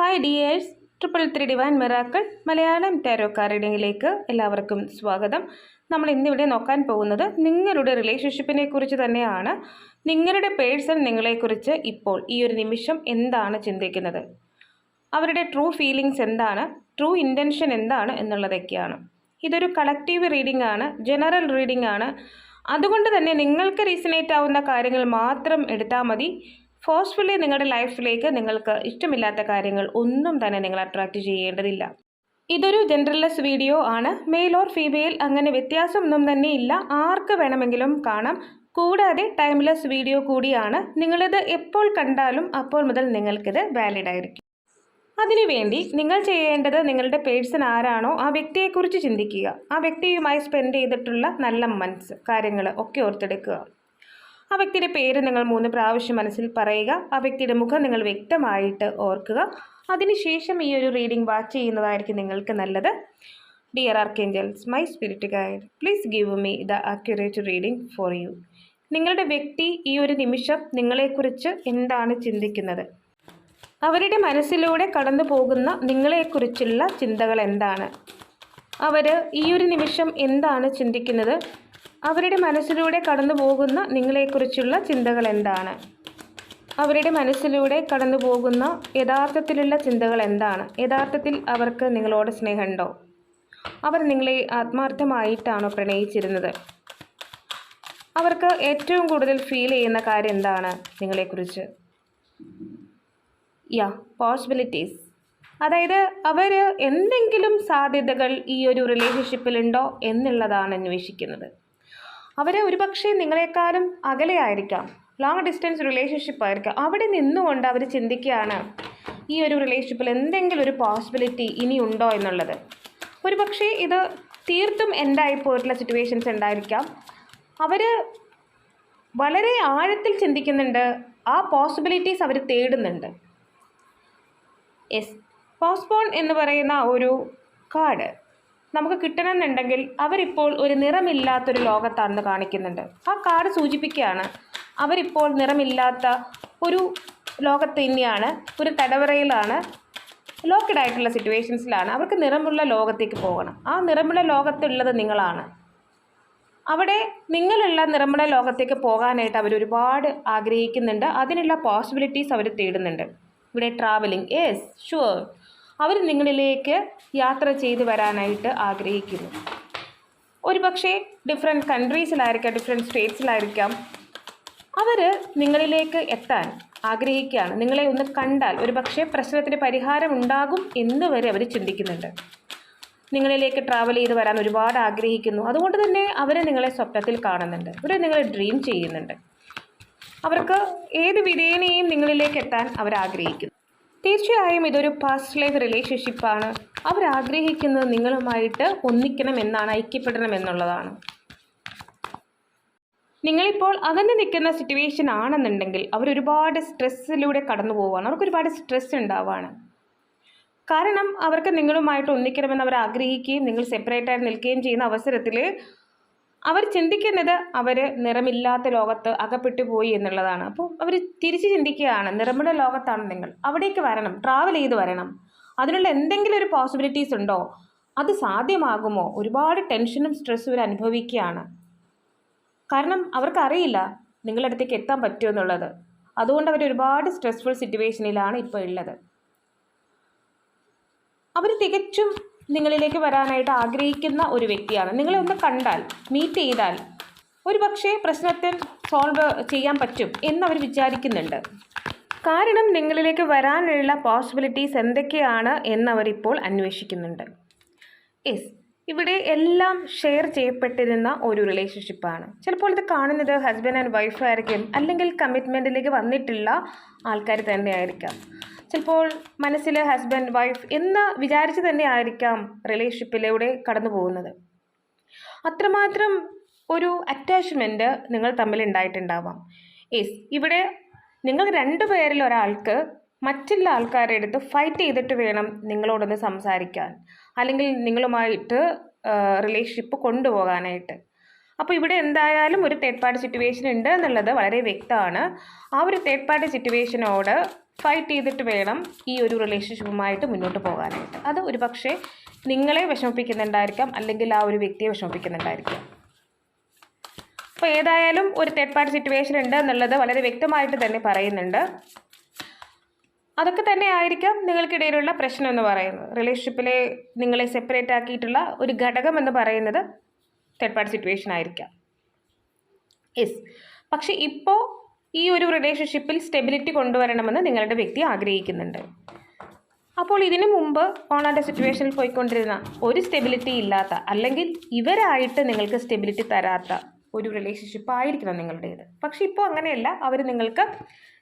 Hi dears triple three divine miracle Malayalam tarot റീഡിങ്ങിലേക്ക് എല്ലാവർക്കും സ്വാഗതം. നമ്മൾ ഇന്നിവിടെ നോക്കാൻ പോകുന്നത് നിങ്ങളുടെ റിലേഷൻഷിപ്പിനെ കുറിച്ച് തന്നെയാണ്. നിങ്ങളുടെ പേഴ്സൺ നിങ്ങളെക്കുറിച്ച് ഇപ്പോൾ ഈ ഒരു നിമിഷം എന്താണ് ചിന്തിക്കുന്നത്? അവരുടെ ട്രൂ ഫീലിങ്സ് എന്താണ്? ട്രൂ ഇന്റൻഷൻ എന്താണ് എന്നുള്ളതൊക്കെയാണ്. ഇതൊരു കളക്റ്റീവ് റീഡിംഗ് ആണ് ജനറൽ റീഡിംഗ് ആണ്. അതുകൊണ്ട് തന്നെ നിങ്ങൾക്ക് റീസണേറ്റ് ആവുന്ന കാര്യങ്ങൾ മാത്രം എടുത്താൽ മതി. ഫോഴ്സ്ഫുള്ളി നിങ്ങളുടെ ലൈഫിലേക്ക് നിങ്ങൾക്ക് ഇഷ്ടമില്ലാത്ത കാര്യങ്ങൾ ഒന്നും തന്നെ നിങ്ങൾ അട്രാക്റ്റ് ചെയ്യേണ്ടതില്ല. ഇതൊരു ജനറൽലെസ് വീഡിയോ ആണ്. മെയിൽ ഓർ ഫീമെയിൽ അങ്ങനെ വ്യത്യാസമൊന്നും തന്നെ ഇല്ല. ആർക്ക് വേണമെങ്കിലും കാണാം. കൂടാതെ ടൈംലെസ് വീഡിയോ കൂടിയാണ്. നിങ്ങളിത് എപ്പോൾ കണ്ടാലും അപ്പോൾ മുതൽ നിങ്ങൾക്കിത് വാലിഡ് ആയിരിക്കും. അതിനുവേണ്ടി നിങ്ങൾ ചെയ്യേണ്ടത് നിങ്ങളുടെ പേഴ്സൺ ആരാണോ ആ വ്യക്തിയെക്കുറിച്ച് ചിന്തിക്കുക. ആ വ്യക്തിയുമായി സ്പെൻഡ് ചെയ്തിട്ടുള്ള നല്ല മൻസ് കാര്യങ്ങൾ ഒക്കെ ഓർത്തെടുക്കുക. ആ വ്യക്തിയുടെ പേര് നിങ്ങൾ മൂന്ന് പ്രാവശ്യം മനസ്സിൽ പറയുക. ആ വ്യക്തിയുടെ മുഖം നിങ്ങൾ വ്യക്തമായിട്ട് ഓർക്കുക. അതിനുശേഷം ഈ ഒരു റീഡിംഗ് വാച്ച് ചെയ്യുന്നതായിരിക്കും നിങ്ങൾക്ക് നല്ലത്. Dear archangels my spirit guide please give me the accurate reading for you നിങ്ങളുടെ വ്യക്തി ഈ ഒരു നിമിഷം നിങ്ങളെക്കുറിച്ച് എന്താണ് ചിന്തിക്കുന്നത്? അവരുടെ മനസ്സിലൂടെ കടന്നു പോകുന്ന നിങ്ങളെക്കുറിച്ചുള്ള ചിന്തകൾ എന്താണ്? അവർ ഈ ഒരു നിമിഷം എന്താണ് ചിന്തിക്കുന്നത്? അവരുടെ മനസ്സിലൂടെ കടന്നു പോകുന്ന നിങ്ങളെക്കുറിച്ചുള്ള ചിന്തകൾ എന്താണ്? അവരുടെ മനസ്സിലൂടെ കടന്നു പോകുന്ന യഥാർത്ഥത്തിലുള്ള ചിന്തകൾ എന്താണ്? യഥാർത്ഥത്തിൽ അവർക്ക് നിങ്ങളോട് സ്നേഹമുണ്ടോ? അവർ നിങ്ങളെ ആത്മാർത്ഥമായിട്ടാണോ പ്രണയിച്ചിരുന്നത്? അവർക്ക് ഏറ്റവും കൂടുതൽ ഫീൽ ചെയ്യുന്ന കാര്യം എന്താണ് നിങ്ങളെക്കുറിച്ച്? യാ പോസിബിലിറ്റീസ് അതായത് അവർ എന്തെങ്കിലും സാധ്യതകൾ ഈ ഒരു റിലേഷൻഷിപ്പിലുണ്ടോ എന്നുള്ളതാണ് അന്വേഷിക്കുന്നത്. അവർ ഒരുപക്ഷെ നിങ്ങളെക്കാളും അകലെയായിരിക്കാം ലോങ് ഡിസ്റ്റൻസ് റിലേഷൻഷിപ്പ് ആയിരിക്കാം. അവിടെ നിന്നുകൊണ്ട് അവർ ചിന്തിക്കുകയാണ് ഈ ഒരു റിലേഷൻഷിപ്പിൽ എന്തെങ്കിലും ഒരു പോസിബിലിറ്റി ഇനി ഉണ്ടോ എന്നുള്ളത്. ഒരുപക്ഷെ ഇത് തീർത്തും എൻഡായി പോയിട്ടുള്ള സിറ്റുവേഷൻസ് ഉണ്ടായിരിക്കാം. അവർ വളരെ ആഴത്തിൽ ചിന്തിക്കുന്നുണ്ട് ആ പോസിബിലിറ്റീസ് അവർ തേടുന്നുണ്ട്. യെസ് പോസ്പോൺ എന്ന് പറയുന്ന ഒരു കാർഡ് നമുക്ക് കിട്ടണമെന്നുണ്ടെങ്കിൽ അവരിപ്പോൾ ഒരു നിറമില്ലാത്തൊരു ലോകത്താണെന്ന് കാണിക്കുന്നുണ്ട്. ആ കാർഡ് സൂചിപ്പിക്കുകയാണ് അവരിപ്പോൾ നിറമില്ലാത്ത ഒരു ലോകത്ത് തന്നെയാണ് ഒരു തടവറയിലാണ് ലോക്കഡ് ആയിട്ടുള്ള സിറ്റുവേഷൻസിലാണ് അവർക്ക് നിറമുള്ള ലോകത്തേക്ക് പോകണം. ആ നിറമുള്ള ലോകത്തുള്ളത് നിങ്ങളാണ്. അവിടെ നിങ്ങളുള്ള നിറമുള്ള ലോകത്തേക്ക് പോകാനായിട്ട് അവർ ഒരുപാട് ആഗ്രഹിക്കുന്നുണ്ട്. അതിനുള്ള പോസിബിലിറ്റീസ് അവർ തേടുന്നുണ്ട്. ഇവിടെ ട്രാവലിംഗ് യെസ് ഷുവർ അവർ നിങ്ങളിലേക്ക് യാത്ര ചെയ്തു വരാനായിട്ട് ആഗ്രഹിക്കുന്നു. ഒരു പക്ഷേ ഡിഫറെന്റ് കൺട്രീസിലായിരിക്കാം ഡിഫറെന്റ് സ്റ്റേറ്റ്സിലായിരിക്കാം അവർ നിങ്ങളിലേക്ക് എത്താൻ ആഗ്രഹിക്കുകയാണ്. നിങ്ങളെ ഒന്ന് കണ്ടാൽ ഒരു പക്ഷേ പ്രശ്നത്തിന് പരിഹാരം ഉണ്ടാകും എന്ന് വരെ അവർ ചിന്തിക്കുന്നുണ്ട്. നിങ്ങളിലേക്ക് ട്രാവൽ ചെയ്ത് വരാൻ ഒരുപാട് ആഗ്രഹിക്കുന്നു. അതുകൊണ്ട് തന്നെ അവർ നിങ്ങളെ സ്വപ്നത്തിൽ കാണുന്നുണ്ട്. അവർ നിങ്ങളെ ഡ്രീം ചെയ്യുന്നുണ്ട്. അവർക്ക് ഏത് വിധേനയും നിങ്ങളിലേക്ക് എത്താൻ അവർ ആഗ്രഹിക്കുന്നു. തീർച്ചയായും ഇതൊരു പാസ്റ്റ് ലൈഫ് റിലേഷൻഷിപ്പാണ് അവർ ആഗ്രഹിക്കുന്നത് നിങ്ങളുമായിട്ട് ഒന്നിക്കണം എന്നാണ് ഐക്യപ്പെടണം എന്നുള്ളതാണ് നിങ്ങളിപ്പോൾ അകന്ന് നിൽക്കുന്ന സിറ്റുവേഷൻ ആണെന്നുണ്ടെങ്കിൽ അവർ ഒരുപാട് സ്ട്രെസ്സിലൂടെ കടന്നു പോവുകയാണ്. അവർക്ക് ഒരുപാട് സ്ട്രെസ് ഉണ്ടാവുകയാണ്. കാരണം അവർക്ക് നിങ്ങളുമായിട്ട് ഒന്നിക്കണമെന്ന് അവർ ആഗ്രഹിക്കുകയും നിങ്ങൾ സെപ്പറേറ്റ് ആയിട്ട് നിൽക്കുകയും ചെയ്യുന്ന അവസരത്തിൽ അവർ ചിന്തിക്കുന്നത് അവർ നിറമില്ലാത്ത ലോകത്ത് അകപ്പെട്ടു പോയി എന്നുള്ളതാണ്. അപ്പോൾ അവർ തിരിച്ച് ചിന്തിക്കുകയാണ് നിറമുള്ള ലോകത്താണ് നിങ്ങൾ. അവിടേക്ക് വരണം ട്രാവൽ ചെയ്ത് വരണം. അതിനുള്ള എന്തെങ്കിലും ഒരു പോസിബിലിറ്റീസ് ഉണ്ടോ? അത് സാധ്യമാകുമോ? ഒരുപാട് ടെൻഷനും സ്ട്രെസ്സും ഇവർ അനുഭവിക്കുകയാണ്. കാരണം അവർക്കറിയില്ല നിങ്ങളുടെ അടുത്തേക്ക് എത്താൻ പറ്റുമോ എന്നുള്ളത്. അതുകൊണ്ട് അവർ ഒരുപാട് സ്ട്രെസ്ഫുൾ സിറ്റുവേഷനിലാണ് ഇപ്പോൾ ഉള്ളത്. അവർ തികച്ചും നിങ്ങളിലേക്ക് വരാനായിട്ട് ആഗ്രഹിക്കുന്ന ഒരു വ്യക്തിയാണ്. നിങ്ങളെ ഒന്ന് കണ്ടാൽ മീറ്റ് ചെയ്താൽ ഒരു പക്ഷേ പ്രശ്നത്തിൽ സോൾവ് ചെയ്യാൻ പറ്റും എന്നവർ വിചാരിക്കുന്നുണ്ട്. കാരണം നിങ്ങളിലേക്ക് വരാനുള്ള പോസിബിലിറ്റീസ് എന്തൊക്കെയാണ് എന്നവരിപ്പോൾ അന്വേഷിക്കുന്നുണ്ട്. യെസ് ഇവിടെ എല്ലാം ഷെയർ ചെയ്യപ്പെട്ടിരുന്ന ഒരു റിലേഷൻഷിപ്പാണ് ചിലപ്പോൾ ഇത് കാണുന്നത് ഹസ്ബൻഡ് ആൻഡ് വൈഫായിരിക്കും അല്ലെങ്കിൽ കമ്മിറ്റ്മെന്റിലേക്ക് വന്നിട്ടുള്ള ആൾക്കാർ തന്നെ ആയിരിക്കാം ചിലപ്പോൾ മനസ്സിൽ ഹസ്ബൻഡ് വൈഫ് എന്ന് വിചാരിച്ച് തന്നെ ആയിരിക്കാം റിലേഷൻഷിപ്പിലൂടെ കടന്നു പോകുന്നത്. അത്രമാത്രം ഒരു അറ്റാച്ച്മെന്റ് നിങ്ങൾ തമ്മിൽ ഉണ്ടായിട്ടുണ്ടാവാം. യെസ് ഇവിടെ നിങ്ങൾ രണ്ടു പേരിൽ ഒരാൾക്ക് മറ്റുള്ള ആൾക്കാരുടെ അടുത്ത് ഫൈറ്റ് ചെയ്തിട്ട് വേണം നിങ്ങളോടൊന്ന് സംസാരിക്കാൻ. അല്ലെങ്കിൽ നിങ്ങളുമായിട്ട് റിലേഷൻഷിപ്പ് കൊണ്ടുപോകാനായിട്ട്. അപ്പോൾ ഇവിടെ എന്തായാലും ഒരു തേർഡ് പാർട്ടി സിറ്റുവേഷൻ ഉണ്ട് എന്നുള്ളത് വളരെ വ്യക്തമാണ്. ആ ഒരു തേർഡ് പാർട്ടി സിറ്റുവേഷനോട് ഫൈറ്റ് ചെയ്തിട്ട് വേണം ഈ ഒരു റിലേഷൻഷിപ്പുമായിട്ട് മുന്നോട്ട് പോകാനായിട്ട്. അത് ഒരു പക്ഷേ നിങ്ങളെ വിഷമിപ്പിക്കുന്നുണ്ടായിരിക്കാം അല്ലെങ്കിൽ ആ ഒരു വ്യക്തിയെ വിഷമിപ്പിക്കുന്നുണ്ടായിരിക്കാം. അപ്പോൾ ഏതായാലും ഒരു തേർഡ് പാർട്ടി സിറ്റുവേഷൻ ഉണ്ട് എന്നുള്ളത് വളരെ വ്യക്തമായിട്ട് തന്നെ പറയുന്നുണ്ട്. അതൊക്കെ തന്നെ ആയിരിക്കാം നിങ്ങൾക്കിടയിലുള്ള പ്രശ്നം എന്ന് പറയുന്നത്. റിലേഷൻഷിപ്പിലെ നിങ്ങളെ സെപ്പറേറ്റ് ആക്കിയിട്ടുള്ള ഒരു ഘടകം എന്ന് പറയുന്നത് തേർഡ് പാർട്ടി സിറ്റുവേഷൻ ആയിരിക്കാം. യെസ് പക്ഷെ ഇപ്പോൾ ഈ ഒരു റിലേഷൻഷിപ്പിൽ സ്റ്റെബിലിറ്റി കൊണ്ടുവരണമെന്ന് നിങ്ങളുടെ വ്യക്തി ആഗ്രഹിക്കുന്നുണ്ട്. അപ്പോൾ ഇതിനു മുമ്പ് ഓണാന്റെ സിറ്റുവേഷനിൽ പോയിക്കൊണ്ടിരുന്ന ഒരു സ്റ്റെബിലിറ്റി ഇല്ലാത്ത അല്ലെങ്കിൽ ഇവരായിട്ട് നിങ്ങൾക്ക് സ്റ്റെബിലിറ്റി തരാത്ത ഒരു റിലേഷൻഷിപ്പ് ആയിരിക്കണം നിങ്ങളുടേത്. പക്ഷെ ഇപ്പോൾ അങ്ങനെയല്ല. അവർ നിങ്ങൾക്ക്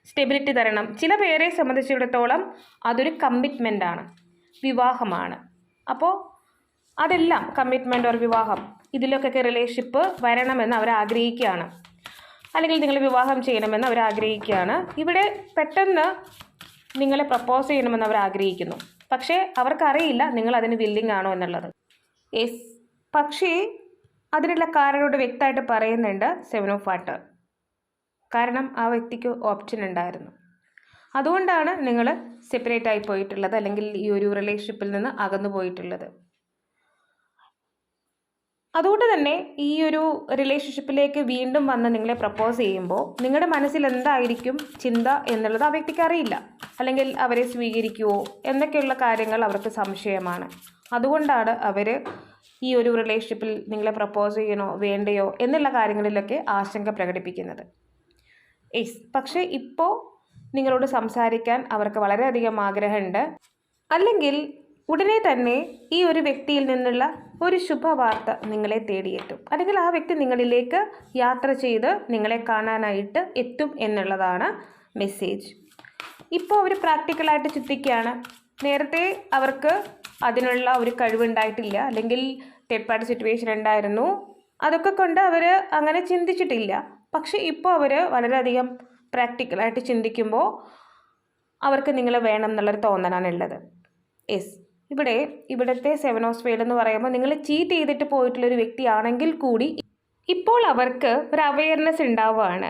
സ്റ്റെബിലിറ്റി തരണം. ചില പേരെ സംബന്ധിച്ചിടത്തോളം അതൊരു കമ്മിറ്റ്മെന്റ് ആണ്. വിവാഹമാണ്. അപ്പോൾ അതെല്ലാം കമ്മിറ്റ്മെന്റ് ഓർ വിവാഹം ഇതിലൊക്കെ റിലേഷൻഷിപ്പ് വരണമെന്ന് അവർ ആഗ്രഹിക്കുകയാണ്. അല്ലെങ്കിൽ നിങ്ങൾ വിവാഹം ചെയ്യണമെന്ന് അവർ ആഗ്രഹിക്കുകയാണ്. ഇവിടെ പെട്ടെന്ന് നിങ്ങളെ പ്രപ്പോസ് ചെയ്യണമെന്ന് അവർ ആഗ്രഹിക്കുന്നു. പക്ഷേ അവർക്കറിയില്ല നിങ്ങൾ അതിന് വില്ലിംഗ് ആണോ എന്നുള്ളത്. യെസ് പക്ഷേ അതിനുള്ള കാരണോട് വ്യക്തമായിട്ട് പറയുന്നുണ്ട് സെവൻ ഓഫ് വാട്ടർ കാരണം ആ വ്യക്തിക്ക് ഓപ്ഷൻ ഉണ്ടായിരുന്നു. അതുകൊണ്ടാണ് നിങ്ങൾ സെപ്പറേറ്റ് ആയി പോയിട്ടുള്ളത് അല്ലെങ്കിൽ ഈ ഒരു റിലേഷൻഷിപ്പിൽ നിന്ന് അകന്നു പോയിട്ടുള്ളത്. അതുകൊണ്ട് തന്നെ ഈ ഒരു റിലേഷൻഷിപ്പിലേക്ക് വീണ്ടും വന്ന് നിങ്ങളെ പ്രപ്പോസ് ചെയ്യുമ്പോൾ നിങ്ങളുടെ മനസ്സിൽ എന്തായിരിക്കും ചിന്ത എന്നുള്ളത് ആ വ്യക്തിക്ക് അറിയില്ല. അല്ലെങ്കിൽ അവരെ സ്വീകരിക്കുമോ എന്നൊക്കെയുള്ള കാര്യങ്ങൾ അവർക്ക് സംശയമാണ്. അതുകൊണ്ടാണ് അവർ ഈ ഒരു റിലേഷൻഷിപ്പിൽ നിങ്ങളെ പ്രപ്പോസ് ചെയ്യണോ വേണ്ടയോ എന്നുള്ള കാര്യങ്ങളിലൊക്കെ ആശങ്ക പ്രകടിപ്പിക്കുന്നത്. യെസ് പക്ഷേ ഇപ്പോൾ നിങ്ങളോട് സംസാരിക്കാൻ അവർക്ക് വളരെയധികം ആഗ്രഹമുണ്ട്. അല്ലെങ്കിൽ ഉടനെ തന്നെ ഈ ഒരു വ്യക്തിയിൽ നിന്നുള്ള ഒരു ശുഭവാർത്ത നിങ്ങളെ തേടിയെത്തും. അല്ലെങ്കിൽ ആ വ്യക്തി നിങ്ങളിലേക്ക് യാത്ര ചെയ്ത് നിങ്ങളെ കാണാനായിട്ട് എത്തും എന്നുള്ളതാണ് മെസ്സേജ്. ഇപ്പോൾ അവർ പ്രാക്ടിക്കലായിട്ട് ചിന്തിക്കുകയാണ്. നേരത്തെ അവർക്ക് അതിനുള്ള ഒരു കഴിവുണ്ടായിട്ടില്ല. അല്ലെങ്കിൽ തേർഡ് സിറ്റുവേഷൻ ഉണ്ടായിരുന്നു. അതൊക്കെ കൊണ്ട് അവർ അങ്ങനെ ചിന്തിച്ചിട്ടില്ല. പക്ഷേ ഇപ്പോൾ അവർ വളരെയധികം പ്രാക്ടിക്കലായിട്ട് ചിന്തിക്കുമ്പോൾ അവർക്ക് നിങ്ങളെ വേണം എന്നുള്ളൊരു തോന്നലാണ് ഉള്ളത്. യെസ് ഇവിടെ ഇവിടുത്തെ സ്പേഡ് എന്ന് പറയുമ്പോൾ നിങ്ങൾ ചീറ്റ് ചെയ്തിട്ട് പോയിട്ടുള്ളൊരു വ്യക്തിയാണെങ്കിൽ കൂടി ഇപ്പോൾ അവർക്ക് ഒരു അവയർനെസ് ഉണ്ടാവുകയാണ്.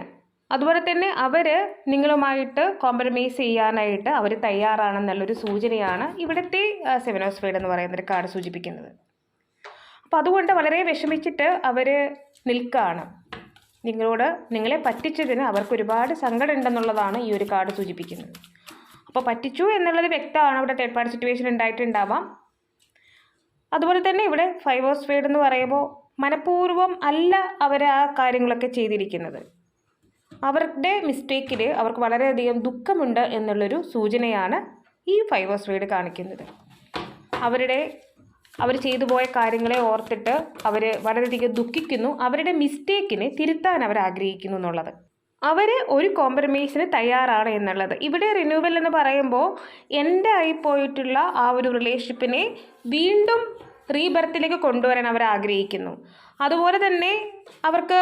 അതുപോലെ തന്നെ അവർ നിങ്ങളുമായിട്ട് കോംപ്രമൈസ് ചെയ്യാനായിട്ട് അവർ തയ്യാറാണെന്നുള്ളൊരു സൂചനയാണ് ഇവിടുത്തെ സ്പേഡ് എന്ന് പറയുന്ന ഒരു കാർഡ് സൂചിപ്പിക്കുന്നത്. അപ്പോൾ അതുകൊണ്ട് വളരെ വിഷമിച്ചിട്ട് അവർ നിൽക്കുകയാണ്. നിങ്ങളോട് നിങ്ങളെ പറ്റിച്ചതിന് അവർക്ക് ഒരുപാട് സങ്കടം ഉണ്ടെന്നുള്ളതാണ് ഈ ഒരു കാർഡ് സൂചിപ്പിക്കുന്നത്. അപ്പോൾ പറ്റിച്ചു എന്നുള്ളത് വ്യക്തമാണ്. ഇവിടെ തേർഡ് പാർട്ടി സിറ്റുവേഷൻ ഉണ്ടായിട്ടുണ്ടാവാം. അതുപോലെ തന്നെ ഇവിടെ സ്പീഡ് എന്ന് പറയുമ്പോൾ മനഃപൂർവം അല്ല അവർ ആ കാര്യങ്ങളൊക്കെ ചെയ്തിരിക്കുന്നത്. അവരുടെ മിസ്റ്റേക്കിൽ അവർക്ക് വളരെയധികം ദുഃഖമുണ്ട് എന്നുള്ളൊരു സൂചനയാണ് ഈ സ്പീഡ് കാണിക്കുന്നത്. അവരുടെ അവർ ചെയ്തു പോയ കാര്യങ്ങളെ ഓർത്തിട്ട് അവർ വളരെയധികം ദുഃഖിക്കുന്നു. അവരുടെ മിസ്റ്റേക്കിനെ തിരുത്താൻ അവർ ആഗ്രഹിക്കുന്നു എന്നുള്ളത്. അവർ ഒരു കോംപ്രമൈസിന് തയ്യാറാണ് എന്നുള്ളത്. ഇവിടെ റിന്യൂവൽ എന്ന് പറയുമ്പോൾ എന്റെ ആയി പോയിട്ടുള്ള ആ ഒരു റിലേഷൻഷിപ്പിനെ വീണ്ടും റീബർത്തിലേക്ക് കൊണ്ടുവരാൻ അവർ ആഗ്രഹിക്കുന്നു. അതുപോലെ തന്നെ അവർക്ക്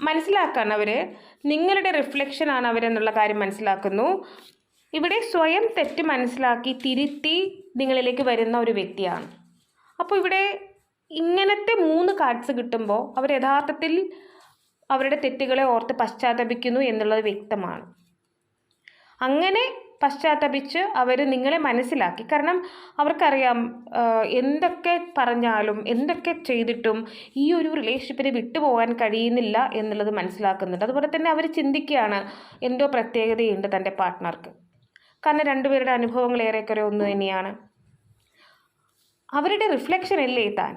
മനസ്സിലാക്കാൻ അവർ നിങ്ങളുടെ റിഫ്ലക്ഷനാണ് അവരെന്നുള്ള കാര്യം മനസ്സിലാക്കുന്നു. ഇവിടെ സ്വയം തെറ്റ് മനസ്സിലാക്കി തിരുത്തി നിങ്ങളിലേക്ക് വരുന്ന ഒരു വ്യക്തിയാണ്. അപ്പോൾ ഇവിടെ ഇങ്ങനത്തെ മൂന്ന് കാർഡ്സ് കിട്ടുമ്പോൾ അവർ യഥാർത്ഥത്തിൽ അവരുടെ തെറ്റുകളെ ഓർത്ത് പശ്ചാത്തപിക്കുന്നു എന്നുള്ളത് വ്യക്തമാണ്. അങ്ങനെ പശ്ചാത്തപിച്ച് അവർ നിങ്ങളെ മനസ്സിലാക്കി. കാരണം അവർക്കറിയാം എന്തൊക്കെ പറഞ്ഞാലും എന്തൊക്കെ ചെയ്തിട്ടും ഈ ഒരു റിലേഷൻഷിപ്പിന് വിട്ടുപോകാൻ കഴിയുന്നില്ല എന്നുള്ളത് മനസ്സിലാക്കുന്നുണ്ട്. അതുപോലെ തന്നെ അവർ ചിന്തിക്കുകയാണ് എന്തോ പ്രത്യേകതയുണ്ട് തന്റെ പാർട്ട്ണർക്ക് കാരണം രണ്ടുപേരുടെ അനുഭവങ്ങൾ ഏറെക്കുറെ ഒന്ന് തന്നെയാണ്. അവരുടെ റിഫ്ലക്ഷൻ അല്ലേ താൻ?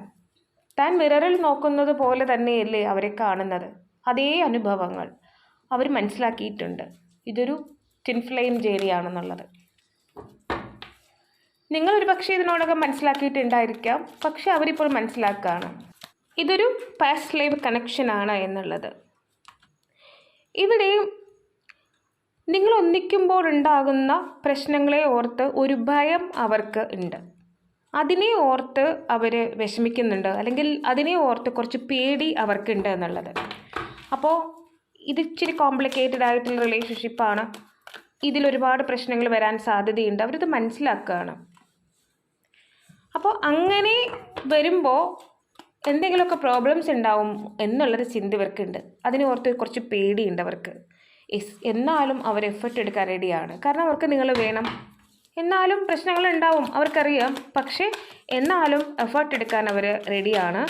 താൻ മിററിൽ നോക്കുന്നത് പോലെ തന്നെയല്ലേ അവരെ കാണുന്നത്? അതേ അനുഭവങ്ങൾ അവർ മനസ്സിലാക്കിയിട്ടുണ്ട്. ഇതൊരു ടിൻ ഫ്ലെയിം നിങ്ങളൊരു പക്ഷേ ഇതിനോടകം മനസ്സിലാക്കിയിട്ടുണ്ടായിരിക്കാം. പക്ഷെ അവരിപ്പോൾ മനസ്സിലാക്കുകയാണ് ഇതൊരു പാസ്റ്റ് ലൈവ് കണക്ഷനാണ് എന്നുള്ളത്. ഇവിടെ നിങ്ങൾ ഒന്നിക്കുമ്പോൾ ഉണ്ടാകുന്ന പ്രശ്നങ്ങളെ ഓർത്ത് ഒരു ഭയം അവർക്ക് ഉണ്ട്. അതിനെ ഓർത്ത് അവർ വിഷമിക്കുന്നുണ്ട്. അല്ലെങ്കിൽ അതിനെ ഓർത്ത് കുറച്ച് പേടി അവർക്കുണ്ട് എന്നുള്ളത്. അപ്പോൾ ഇത് ഇച്ചിരി കോംപ്ലിക്കേറ്റഡ് ആയിട്ടുള്ള റിലേഷൻഷിപ്പാണ് ഇതിലൊരുപാട് പ്രശ്നങ്ങൾ വരാൻ സാധ്യതയുണ്ട്. അവരിത് മനസ്സിലാക്കുകയാണ് അപ്പോൾ അങ്ങനെ വരുമ്പോൾ എന്തെങ്കിലുമൊക്കെ പ്രോബ്ലംസ് ഉണ്ടാവും എന്നുള്ളൊരു ചിന്ത ഇവർക്കുണ്ട് അതിന് ഓർത്ത് കുറച്ച് പേടിയുണ്ട് അവർക്ക്. എന്നാലും അവർ എഫർട്ട് എടുക്കാൻ റെഡിയാണ് കാരണം അവർക്ക് നിങ്ങൾ വേണം. എന്നാലും പ്രശ്നങ്ങൾ ഉണ്ടാവും അവർക്കറിയാം. പക്ഷേ എന്നാലും എഫേർട്ട് എടുക്കാൻ അവർ റെഡിയാണ്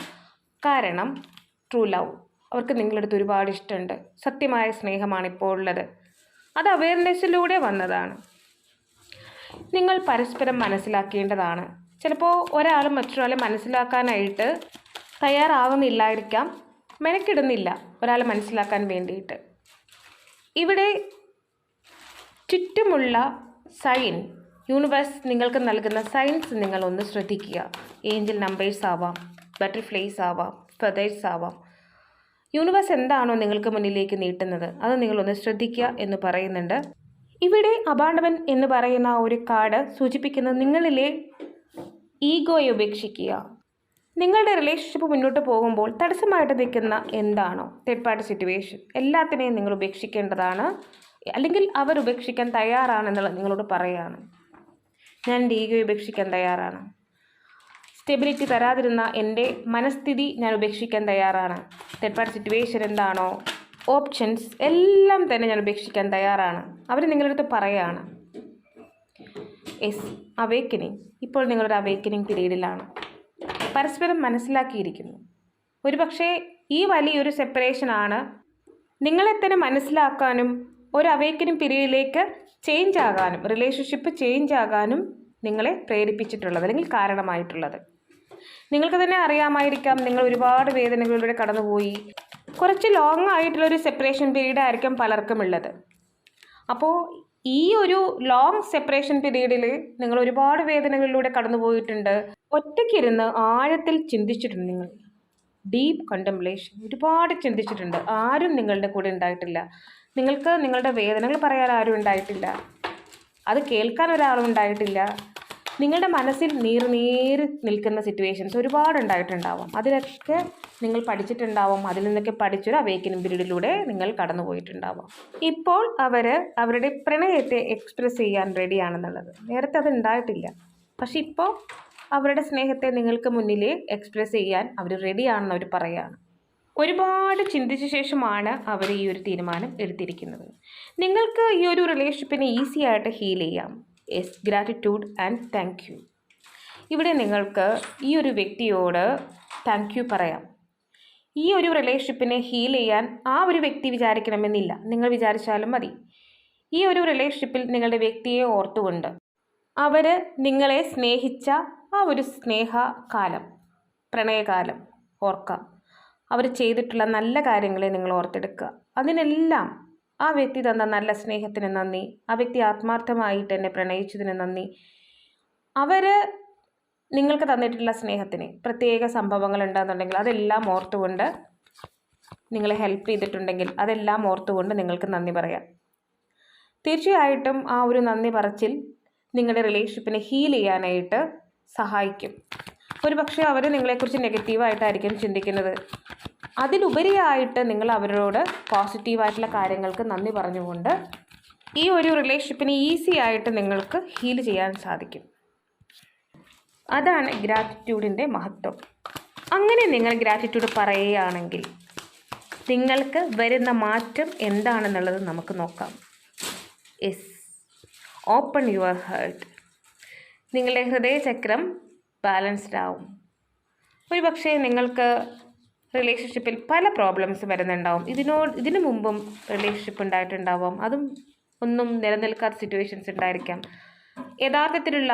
കാരണം ട്രൂ ലവ് അവർക്ക് നിങ്ങളടുത്ത് ഒരുപാട് ഇഷ്ടമുണ്ട്. സത്യമായ സ്നേഹമാണ് ഇപ്പോൾ ഉള്ളത് അത് അവയർനെസ്സിലൂടെ വന്നതാണ്. നിങ്ങൾ പരസ്പരം മനസ്സിലാക്കേണ്ടതാണ്. ചിലപ്പോൾ ഒരാൾ മറ്റൊരാളെ മനസ്സിലാക്കാനായിട്ട് തയ്യാറാവുന്നില്ലായിരിക്കാം. മെനക്കിടുന്നില്ല ഒരാളെ മനസ്സിലാക്കാൻ വേണ്ടിയിട്ട്. ഇവിടെ ചുറ്റുമുള്ള സൈൻ യൂണിവേഴ്സ് നിങ്ങൾക്ക് നൽകുന്ന സൈൻസ് നിങ്ങളൊന്ന് ശ്രദ്ധിക്കുക. ഏഞ്ചൽ നമ്പേഴ്സ് ആവാം ബട്ടർഫ്ലൈസ് ആവാം ഫെതേഴ്സ് ആവാം. യൂണിവേഴ്സ് എന്താണോ നിങ്ങൾക്ക് മുന്നിലേക്ക് നീട്ടുന്നത്? അത് നിങ്ങളൊന്ന് ശ്രദ്ധിക്കുക എന്ന് പറയുന്നുണ്ട്. ഇവിടെ അബാണ്ടവൻ എന്ന് പറയുന്ന ഒരു കാർഡ് സൂചിപ്പിക്കുന്നത് നിങ്ങളിലെ ഈഗോയെ ഉപേക്ഷിക്കുക. നിങ്ങളുടെ റിലേഷൻഷിപ്പ് മുന്നോട്ട് പോകുമ്പോൾ തടസ്സമായിട്ട് നിൽക്കുന്ന എന്താണോ? തേർഡ് പാർട്ടി സിറ്റുവേഷൻ എല്ലാത്തിനെയും നിങ്ങൾ ഉപേക്ഷിക്കേണ്ടതാണ്. അല്ലെങ്കിൽ അവർ ഉപേക്ഷിക്കാൻ തയ്യാറാണെന്നുള്ളത് നിങ്ങളോട് പറയുകയാണ് ഞാൻ എന്റെ ഈഗോ ഉപേക്ഷിക്കാൻ തയ്യാറാണ്. സ്റ്റെബിലിറ്റി തരാതിരുന്ന എന്റെ മനസ്ഥിതി ഞാൻ ഉപേക്ഷിക്കാൻ തയ്യാറാണ്. തെഡ് പാർട്ടി സിറ്റുവേഷൻ എന്താണോ ഓപ്ഷൻസ് എല്ലാം തന്നെ ഞാൻ ഉപേക്ഷിക്കാൻ തയ്യാറാണ്. അവർ നിങ്ങളുടെ അടുത്ത് പറയുകയാണ് എസ് അവേക്കനിങ് ഇപ്പോൾ നിങ്ങളൊരു അവേക്കനിങ് പീരീഡിലാണ് പരസ്പരം മനസ്സിലാക്കിയിരിക്കുന്നു. ഒരുപക്ഷേ ഈ വലിയൊരു സെപ്പറേഷനാണ് നിങ്ങളെ തന്നെ മനസ്സിലാക്കാനും ഒരു അവേക്കനിങ് പീരീഡിലേക്ക് ചേഞ്ച് ആകാനും റിലേഷൻഷിപ്പ് ചേഞ്ച് ആകാനും നിങ്ങളെ പ്രേരിപ്പിച്ചിട്ടുള്ളത് അല്ലെങ്കിൽ കാരണമായിട്ടുള്ളത്. നിങ്ങൾക്ക് തന്നെ അറിയാമായിരിക്കാം നിങ്ങൾ ഒരുപാട് വേദനകളിലൂടെ കടന്നുപോയി. കുറച്ച് ലോങ് ആയിട്ടുള്ളൊരു സെപ്പറേഷൻ പീരീഡ് ആയിരിക്കും പലർക്കും ഉള്ളത്. അപ്പോൾ ഈ ഒരു ലോങ് സെപ്പറേഷൻ പീരീഡിൽ നിങ്ങൾ ഒരുപാട് വേദനകളിലൂടെ കടന്നു പോയിട്ടുണ്ട് ഒറ്റയ്ക്കിരുന്ന് ആഴത്തിൽ ചിന്തിച്ചിട്ടുണ്ട് നിങ്ങൾ. ഡീപ്പ് കണ്ടംപ്ലേഷൻ ഒരുപാട് ചിന്തിച്ചിട്ടുണ്ട്. ആരും നിങ്ങളുടെ കൂടെ ഉണ്ടായിട്ടില്ല. നിങ്ങൾക്ക് നിങ്ങളുടെ വേദനകൾ പറയാൻ ആരും ഉണ്ടായിട്ടില്ല. അത് കേൾക്കാൻ ഒരാളും ഉണ്ടായിട്ടില്ല. നിങ്ങളുടെ മനസ്സിൽ നീർ നീര് നിൽക്കുന്ന സിറ്റുവേഷൻസ് ഒരുപാട് ഉണ്ടായിട്ടുണ്ടാവും അതിലൊക്കെ നിങ്ങൾ പഠിച്ചിട്ടുണ്ടാവും. അതിൽ നിന്നൊക്കെ പഠിച്ചൊരു അവേക്കിനും പീരീഡിലൂടെ നിങ്ങൾ കടന്നുപോയിട്ടുണ്ടാവും ഇപ്പോൾ അവർ അവരുടെ പ്രണയത്തെ എക്സ്പ്രസ് ചെയ്യാൻ റെഡിയാണെന്നുള്ളത് നേരത്തെ അത് ഉണ്ടായിട്ടില്ല. പക്ഷെ ഇപ്പോൾ അവരുടെ സ്നേഹത്തെ നിങ്ങൾക്ക് മുന്നിൽ എക്സ്പ്രസ് ചെയ്യാൻ അവർ റെഡിയാണെന്ന് അവർ പറയുകയാണ് ഒരുപാട് ചിന്തിച്ച ശേഷമാണ് അവർ ഈ ഒരു തീരുമാനം എടുത്തിരിക്കുന്നത്. നിങ്ങൾക്ക് ഈ ഒരു റിലേഷൻഷിപ്പിനെ ഈസി ആയിട്ട് ഹീൽ ചെയ്യാം. Yes gratitude and thank you ഇവിടെ നിങ്ങൾക്ക് ഈ ഒരു വ്യക്തിയോട് താങ്ക് യു പറയാം. ഈ ഒരു റിലേഷൻഷിപ്പിനെ ഹീൽ ചെയ്യാൻ ആ ഒരു വ്യക്തി വിചാരിക്കണമെന്നില്ല. നിങ്ങൾ വിചാരിച്ചാലും മതി. ഈ ഒരു റിലേഷൻഷിപ്പിൽ നിങ്ങളുടെ വ്യക്തിയെ ഓർത്തുകൊണ്ട് അവർ നിങ്ങളെ സ്നേഹിച്ച ആ ഒരു സ്നേഹകാലം പ്രണയകാലം ഓർക്കാം. അവർ ചെയ്തിട്ടുള്ള നല്ല കാര്യങ്ങളെ നിങ്ങൾ ഓർത്തെടുക്കുക. അതിനെല്ലാം ആ വ്യക്തി തന്ന നല്ല സ്നേഹത്തിന് നന്ദി. ആ വ്യക്തി ആത്മാർത്ഥമായിട്ട് എന്നെ പ്രണയിച്ചതിന് നന്ദി. അവർ നിങ്ങൾക്ക് തന്നിട്ടുള്ള സ്നേഹത്തിന് പ്രത്യേക സംഭവങ്ങൾ ഉണ്ടെന്നുണ്ടെങ്കിൽ അതെല്ലാം ഓർത്തുകൊണ്ട് നിങ്ങളെ ഹെൽപ്പ് ചെയ്തിട്ടുണ്ടെങ്കിൽ അതെല്ലാം ഓർത്തുകൊണ്ട് നിങ്ങൾക്ക് നന്ദി പറയാം. തീർച്ചയായിട്ടും ആ ഒരു നന്ദി പറച്ചിൽ നിങ്ങളുടെ റിലേഷൻഷിപ്പിനെ ഹീൽ ചെയ്യാനായിട്ട് സഹായിക്കും. ഒരു പക്ഷേ അവർ നിങ്ങളെക്കുറിച്ച് നെഗറ്റീവായിട്ടായിരിക്കും ചിന്തിക്കുന്നത്. അതിലുപരിയായിട്ട് നിങ്ങൾ അവരോട് പോസിറ്റീവായിട്ടുള്ള കാര്യങ്ങൾക്ക് നന്ദി പറഞ്ഞുകൊണ്ട് ഈ ഒരു റിലേഷൻഷിപ്പിനെ ഈസി ആയിട്ട് നിങ്ങൾക്ക് ഹീൽ ചെയ്യാൻ സാധിക്കും. അതാണ് ഗ്രാറ്റിറ്റ്യൂഡിന്റെ മഹത്വം. അങ്ങനെ നിങ്ങൾ ഗ്രാറ്റിറ്റ്യൂഡ് പറയുകയാണെങ്കിൽ നിങ്ങൾക്ക് വരുന്ന മാറ്റം എന്താണെന്നുള്ളത് നമുക്ക് നോക്കാം. എസ് ഓപ്പൺ യുവർ ഹേർട്ട് നിങ്ങളുടെ ഹൃദയചക്രം ബാലൻസ്ഡ് ആവും. ഒരു പക്ഷേ നിങ്ങൾക്ക് റിലേഷൻഷിപ്പിൽ പല പ്രോബ്ലംസ് വരുന്നുണ്ടാവും. ഇതിനോട് ഇതിനു മുമ്പും റിലേഷൻഷിപ്പ് ഉണ്ടായിട്ടുണ്ടാവാം. അതും ഒന്നും നിലനിൽക്കാത്ത സിറ്റുവേഷൻസ് ഉണ്ടായിരിക്കാം. യഥാർത്ഥത്തിലുള്ള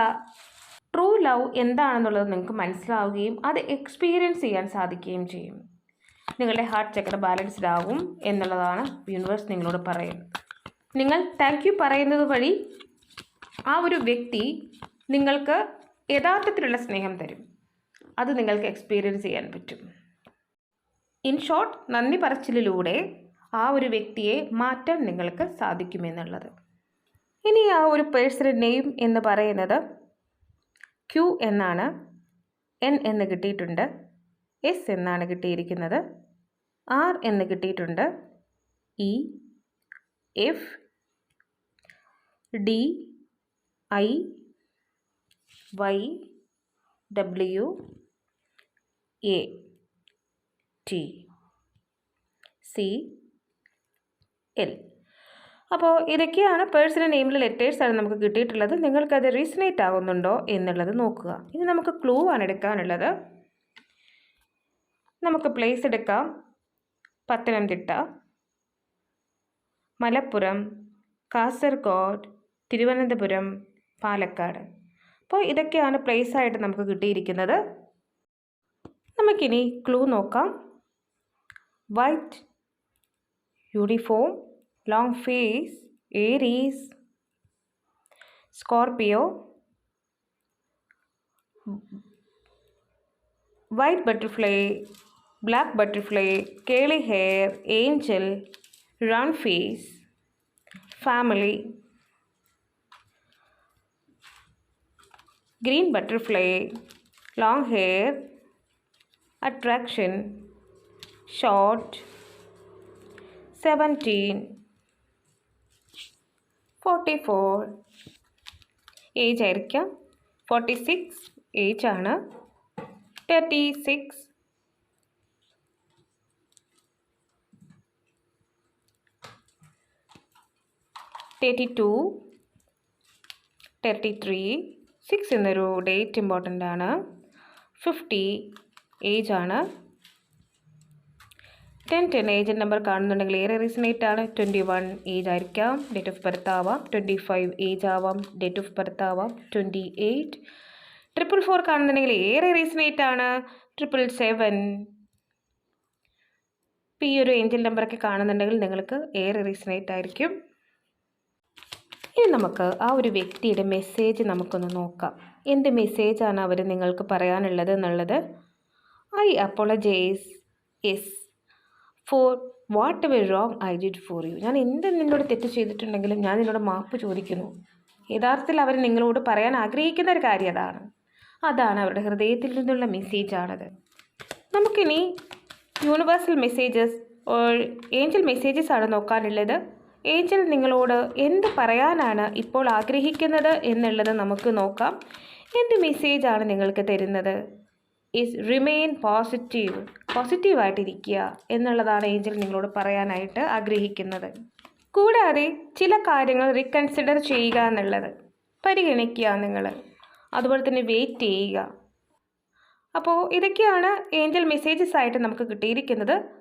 ട്രൂ ലവ് എന്താണെന്നുള്ളത് നിങ്ങൾക്ക് മനസ്സിലാവുകയും അത് എക്സ്പീരിയൻസ് ചെയ്യാൻ സാധിക്കുകയും ചെയ്യും. നിങ്ങളുടെ ഹാർട്ട് ചക്ര ബാലൻസ്ഡ് ആകും എന്നുള്ളതാണ് യൂണിവേഴ്സ് നിങ്ങളോട് പറയുന്നത്. നിങ്ങൾ താങ്ക് യു പറയുന്നത് വഴി ആ ഒരു വ്യക്തി നിങ്ങൾക്ക് യഥാർത്ഥത്തിലുള്ള സ്നേഹം തരും. അത് നിങ്ങൾക്ക് എക്സ്പീരിയൻസ് ചെയ്യാൻ പറ്റും. ഇൻ ഷോർട്ട് നന്ദി പറച്ചിലിലൂടെ ആ ഒരു വ്യക്തിയെ മാറ്റാൻ നിങ്ങൾക്ക് സാധിക്കുമെന്നുള്ളത് ഇനി ആ ഒരു പേഴ്സണൽ നെയിം എന്ന് പറയുന്നത് ക്യു എന്നാണ്. എൻ എന്ന് കിട്ടിയിട്ടുണ്ട്. എസ് എന്നാണ് കിട്ടിയിരിക്കുന്നത്. ആർ എന്ന് കിട്ടിയിട്ടുണ്ട്. E F D I Y W A T C L. അപ്പോൾ ഇതൊക്കെയാണ് പേഴ്സണൽ നെയിമിലെ ലെറ്റേഴ്സാണ് നമുക്ക് കിട്ടിയിട്ടുള്ളത്. നിങ്ങൾക്കത് റീസണേറ്റ് ആകുന്നുണ്ടോ എന്നുള്ളത് നോക്കുക. ഇനി നമുക്ക് ക്ലൂ ആണ് എടുക്കാനുള്ളത്. നമുക്ക് പ്ലേസ് എടുക്കാം. പത്തനംതിട്ട മലപ്പുറം കാസർഗോഡ് തിരുവനന്തപുരം പാലക്കാട്. അപ്പോൾ ഇതൊക്കെയാണ് പ്ലേസ് ആയിട്ട് നമുക്ക് കിട്ടിയിരിക്കുന്നത്. നമുക്കിനി ക്ലൂ നോക്കാം. White uniform long face Aries Scorpio white butterfly black butterfly curly hair angel round face family green butterfly, long hair, attraction, short, 17, 44, age ആയിരിക്കാം ഫോർട്ടി സിക്സ് ഏജ് ആണ് thirty six thirty two thirty three six എന്നൊരു date important ആണ്. Fifty age ആണ്. Ten ten age number കാണുന്നുണ്ടെങ്കിൽ ഏറെ resonate ആണ്. Twenty one age ആയിരിക്കാം. Date of birth ആവാം. ട്വന്റി ഫൈവ് ഏജ് ആവാം. ഡേറ്റ് ഓഫ് ബർത്ത് ആവാം. ട്വന്റി എയ്റ്റ് ട്രിപ്പിൾ ഫോർ കാണുന്നുണ്ടെങ്കിൽ ഏറെ റീസണേറ്റ് ആണ്. ട്രിപ്പിൾ സെവൻ ഇപ്പോൾ ഈ ഒരു ഏഞ്ചൽ നമ്പറൊക്കെ കാണുന്നുണ്ടെങ്കിൽ നിങ്ങൾക്ക് ഏറെ റീസണേറ്റ് ആയിരിക്കും. ഇനി നമുക്ക് ആ ഒരു വ്യക്തിയുടെ മെസ്സേജ് നമുക്കൊന്ന് നോക്കാം. എന്ത് മെസ്സേജാണ് അവർ നിങ്ങൾക്ക് പറയാനുള്ളത് എന്നുള്ളത്? I apologise yes for whatever wrong I did for you ഞാൻ എന്ത് നിന്നോട് തെറ്റ് ചെയ്തിട്ടുണ്ടെങ്കിലും ഞാൻ നിന്നോട് മാപ്പ് ചോദിക്കുന്നു. യഥാർത്ഥത്തിൽ അവർ നിങ്ങളോട് പറയാൻ ആഗ്രഹിക്കുന്ന ഒരു കാര്യം അതാണ്. അതാണ് അവരുടെ ഹൃദയത്തിൽ നിന്നുള്ള മെസ്സേജാണത് നമുക്കിനി universal messages or angel messages ആണ് നോക്കാനുള്ളത്. ഏഞ്ചൽ നിങ്ങളോട് എന്ത് പറയാനാണ് ഇപ്പോൾ ആഗ്രഹിക്കുന്നത് എന്നുള്ളത് നമുക്ക് നോക്കാം. എന്ത് മെസ്സേജാണ് നിങ്ങൾക്ക് തരുന്നത്? ഇസ് റിമെയിൻ പോസിറ്റീവ് പോസിറ്റീവായിട്ടിരിക്കുക എന്നുള്ളതാണ് ഏഞ്ചൽ നിങ്ങളോട് പറയാനായിട്ട് ആഗ്രഹിക്കുന്നത്. കൂടാതെ ചില കാര്യങ്ങൾ റീകൺസിഡർ ചെയ്യുക എന്നുള്ളത് പരിഗണിക്കുക നിങ്ങൾ. അതുപോലെ തന്നെ വെയിറ്റ് ചെയ്യുക. അപ്പോൾ ഇതൊക്കെയാണ് ഏഞ്ചൽ മെസ്സേജസ് ആയിട്ട് നമുക്ക് കിട്ടിയിരിക്കുന്നത്.